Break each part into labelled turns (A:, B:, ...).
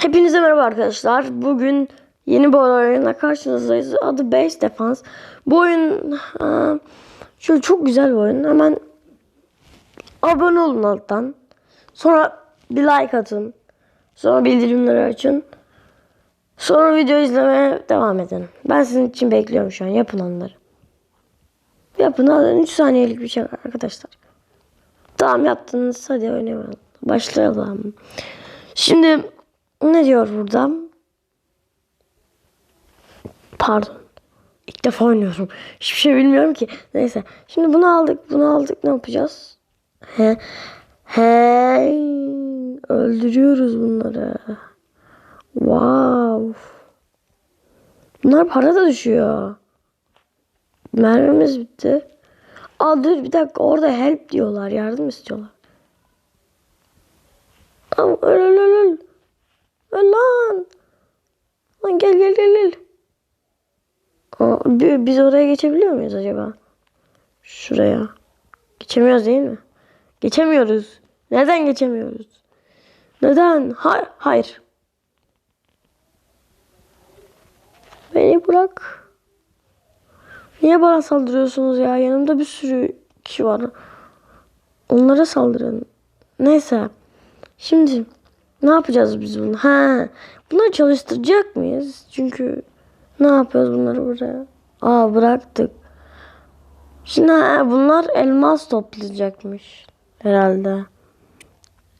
A: Hepinize merhaba arkadaşlar. Bugün yeni bir oyunla karşınızdayız. Adı Base Defense. Bu oyun şöyle çok güzel bir oyun. Hemen abone olun alttan. Sonra bir like atın. Sonra bildirimleri açın. Sonra video izlemeye devam edin. Ben sizin için bekliyorum şu an. Yapın onları. Yapın hadi 3 saniyelik bir şey arkadaşlar. Tamam yaptınız. Hadi oynayalım. Başlayalım. Şimdi ne diyor burada? Pardon. İlk defa oynuyorum. Hiçbir şey bilmiyorum ki. Neyse. Şimdi bunu aldık. Bunu aldık. Ne yapacağız? He. He. Öldürüyoruz bunları. Wow. Bunlar para da düşüyor. Mermimiz bitti. Aa dur bir dakika orada help diyorlar. Yardım istiyorlar. Tamam öl öl öl öl. Lan. Lan gel gel gel gel. Bi- biz oraya geçebiliyor muyuz acaba? Şuraya. Geçemiyoruz değil mi? Geçemiyoruz. Neden geçemiyoruz? Neden? Hayır. Hayır. Beni bırak. Niye bana saldırıyorsunuz ya? Yanımda bir sürü kişi var. Onlara saldırın. Neyse. Şimdi ne yapacağız biz bunu? Ha, bunları çalıştıracak mıyız? Çünkü ne yapıyoruz bunları buraya? Aa bıraktık. Şimdi ha, bunlar elmas toplayacakmış herhalde.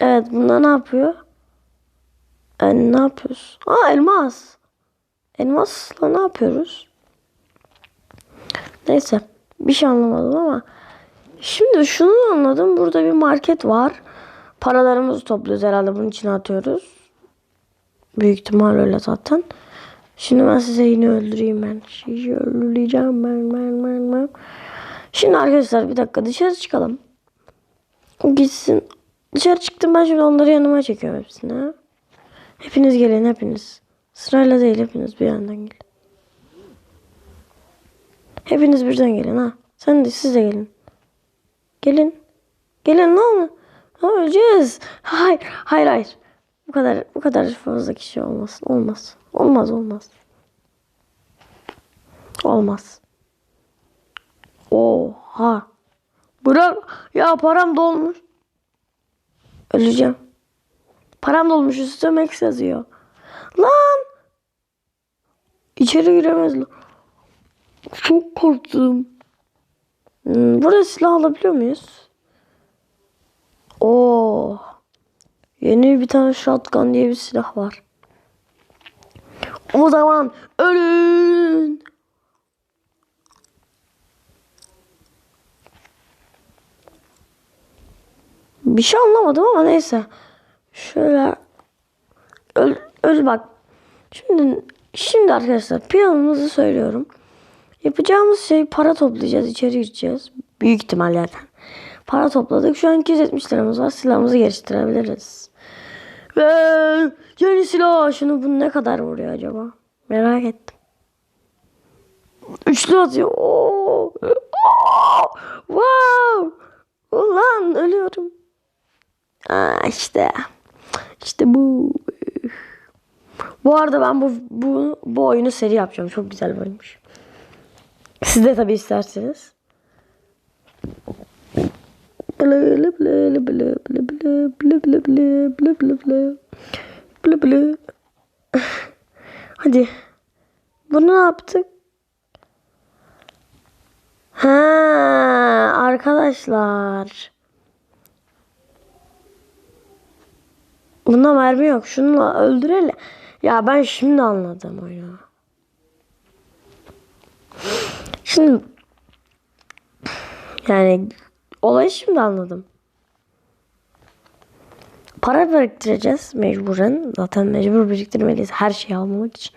A: Evet bunlar ne yapıyor? Yani ne yapıyoruz? Aa elmas. Elmasla ne yapıyoruz? Neyse bir şey anlamadım ama şimdi şunu anladım. Burada bir market var. Paralarımızı topluyoruz herhalde bunun içine atıyoruz. Büyük ihtimal öyle zaten. Şimdi ben size yine öldüreyim ben. Sizi öldüreceğim ben ben ben ben. Şimdi arkadaşlar bir dakika dışarı çıkalım. Gitsin. Dışarı çıktım ben şimdi onları yanıma çekiyorum hepsini. Hepiniz gelin hepiniz. Sırayla değil hepiniz bir yandan gelin. Hepiniz birden gelin ha. Sen de siz de gelin. Gelin. Gelin lan. Ha, öleceğiz. Hayır, hayır, hayır. Bu kadar bu kadar fazla kişi olmaz. Olmaz. Olmaz, olmaz. Olmaz. Oha. Bırak. Ya param dolmuş. Öleceğim. Param dolmuş üstüme Max yazıyor. Lan. İçeri giremez lan. Çok korktum. Hmm, burada silah alabiliyor muyuz? Oo. Yeni bir tane shotgun diye bir silah var. O zaman ölün. Bir şey anlamadım ama neyse. Şöyle öl, öl bak. Şimdi şimdi arkadaşlar planımızı söylüyorum. Yapacağımız şey para toplayacağız, içeri gireceğiz. Büyük ihtimallerden. Para topladık. Şu an 270 liramız var. Silahımızı geliştirebiliriz. Ve yeni silah. Şunu bu ne kadar vuruyor acaba? Merak ettim. Üçlü atıyor. Oo. Oo. Wow. Ulan ölüyorum. Aa, işte. İşte bu. Bu arada ben bu, bu, bu oyunu seri yapacağım. Çok güzel bir oyunmuş. Siz de tabii isterseniz. Hadi. Bunu ne yaptık? Ha arkadaşlar. Bunda mermi yok. Şununla öldürelim. Ya ben şimdi anladım oyunu. Şimdi yani olayı şimdi anladım. Para biriktireceğiz mecburen. Zaten mecbur biriktirmeliyiz her şeyi almamak için.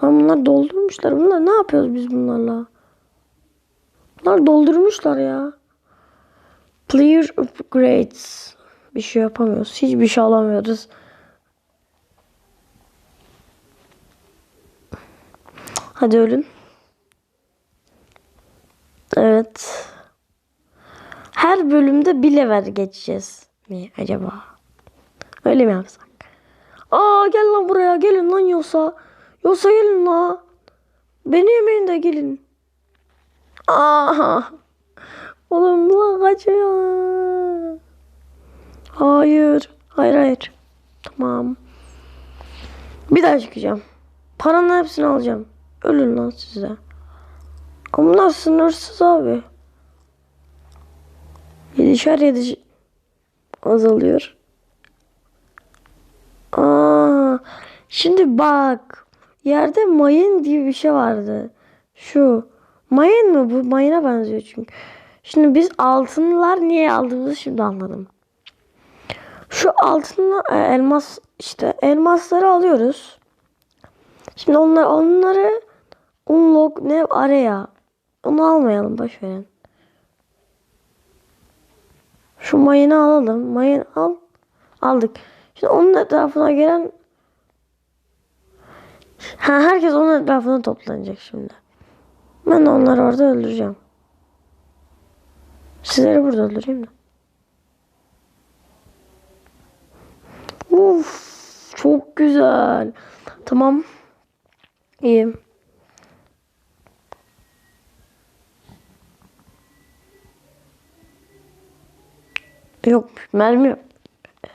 A: Ama bunlar doldurmuşlar. Bunlar ne yapıyoruz biz bunlarla? Bunlar doldurmuşlar ya. Player upgrades. Bir şey yapamıyoruz. Hiçbir şey alamıyoruz. Hadi ölün. Evet. Her bölümde bir level geçeceğiz mi acaba? Öyle mi yapsak? Aa gel lan buraya gelin lan Yosa. Yosa gelin la. Beni yemeyin de gelin. Aa. Oğlum lan kaçıyor. Hayır. Hayır hayır. Tamam. Bir daha çıkacağım. Paranın hepsini alacağım. Ölün lan size. Bunlar sınırsız abi. Yedişer yedişer azalıyor. Aa, şimdi bak. Yerde mayın diye bir şey vardı. Şu. Mayın mı bu? Mayına benziyor çünkü. Şimdi biz altınlar niye aldığımızı şimdi anladım. Şu altınla e, elmas işte elmasları alıyoruz. Şimdi onlar onları unlock ne araya onu almayalım boş verin. Şu mayını alalım. Mayın al. Aldık. Şimdi onun etrafına gelen ha, herkes onun etrafına toplanacak şimdi. Ben de onları orada öldüreceğim. Sizleri burada öldüreyim de. Uf, çok güzel. Tamam. İyi. Yok mermi yok.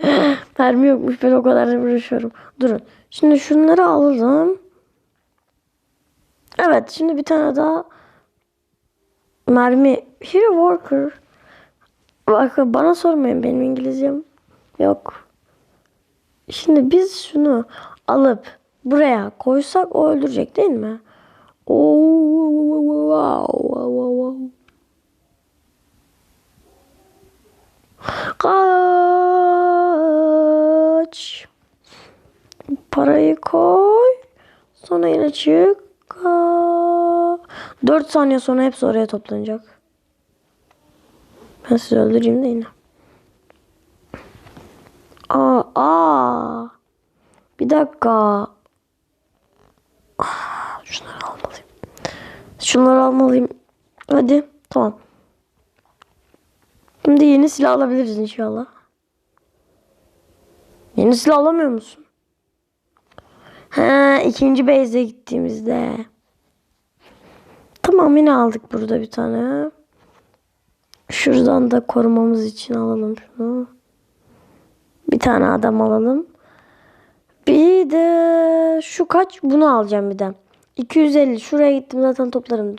A: mermi yokmuş ben o kadar uğraşıyorum. Durun. Şimdi şunları alalım. Evet şimdi bir tane daha mermi. Hero Worker. Bak bana sormayın benim İngilizcem yok. Şimdi biz şunu alıp buraya koysak o öldürecek değil mi? Oo, wow, wow, wow. Kaç. Parayı koy. Sonra yine çık. Ka- 4 saniye sonra hepsi oraya toplanacak. Ben sizi öldüreyim de yine. Aa, aa. Bir dakika. Ah, Şunları almalıyım. Şunları almalıyım. Hadi. Tamam. Şimdi yeni silah alabiliriz inşallah. Yeni silah alamıyor musun? Ha, ikinci base'e gittiğimizde. Tamam yine aldık burada bir tane. Şuradan da korumamız için alalım şunu. Bir tane adam alalım. Bir de şu kaç? Bunu alacağım bir de. 250. Şuraya gittim zaten toplarım.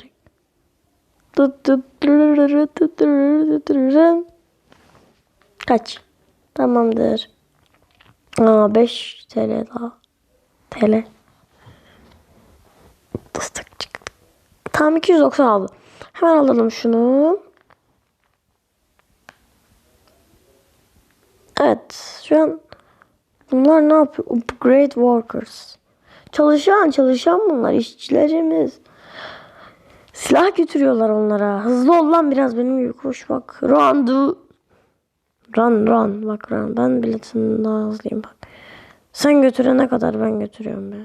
A: Kaç? Tamamdır. Aa 5 TL daha. TL. Tam 290 aldı. Hemen alalım şunu. Evet. Şu an bunlar ne yapıyor? Upgrade workers. Çalışan çalışan bunlar. işçilerimiz. Silah götürüyorlar onlara. Hızlı ol lan biraz benim gibi koş bak. Run do. Run run. Bak run. Ben bile senden daha hızlıyım bak. Sen götürene kadar ben götürüyorum be.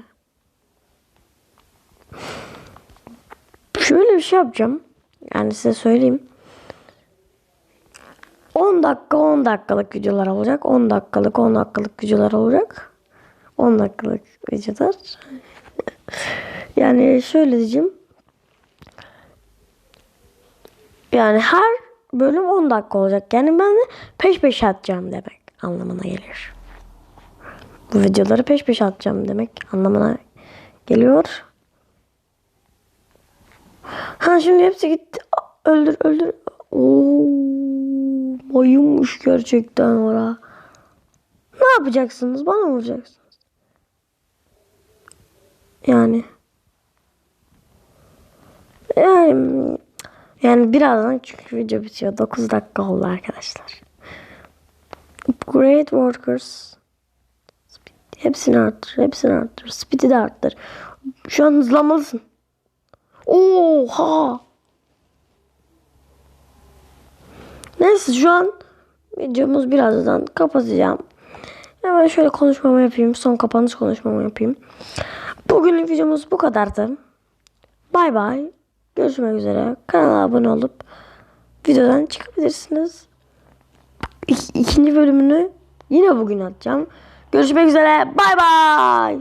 A: Şöyle bir şey yapacağım. Yani size söyleyeyim. 10 dakika 10 dakikalık videolar olacak. 10 dakikalık 10 dakikalık videolar olacak. 10 dakikalık videolar. yani şöyle diyeceğim. Yani her bölüm 10 dakika olacak. Yani ben de peş peşe atacağım demek anlamına gelir. Bu videoları peş peşe atacağım demek anlamına geliyor. Ha şimdi hepsi gitti. Öldür öldür. Oo, mayınmış gerçekten ora. Ne yapacaksınız? Bana mı vuracaksınız? Yani. Yani yani birazdan çünkü video bitiyor. 9 dakika oldu arkadaşlar. Upgrade workers. Speed. Hepsini arttır. Hepsini arttır. Speed'i de arttır. Şu an hızlanmalısın. Oha. Neyse şu an videomuz birazdan kapatacağım. Hemen şöyle konuşmamı yapayım. Son kapanış konuşmamı yapayım. Bugünün videomuz bu kadardı. Bay bay. Görüşmek üzere. Kanala abone olup videodan çıkabilirsiniz. İk- ikinci bölümünü yine bugün atacağım. Görüşmek üzere. Bay bay.